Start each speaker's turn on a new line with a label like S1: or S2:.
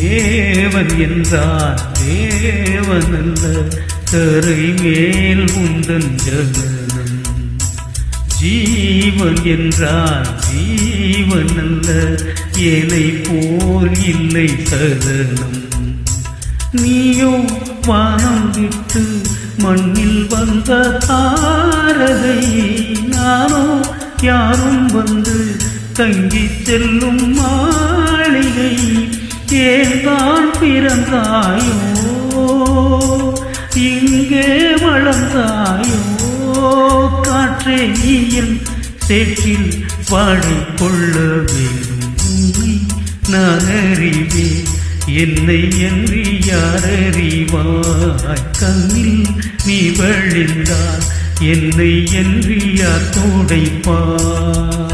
S1: தேவன் என்றார். தேவன் அல்ல கரை மேல் உந்தன் ஜனனம். ஜீவன் என்றார் ஜீவன் அல்ல ஏனை போல் இல்லை சரணம். நீயோ வானம் விட்டு மண்ணில் வந்த தாரகை நானோ யாரும் வந்து தங்கி செல்லும் மா தான் பிறந்தாயோ? இங்கே வளர்ந்தாயோ காற்றே நீயின் சேற்றில் பாடிக்கொள்ள வேண்டும். நான் அறிவேன் என்னை என்று யாரறிவாய் கண்ணில் நீ வழிந்தால் என்னை என்று யார் துடைப்பார்?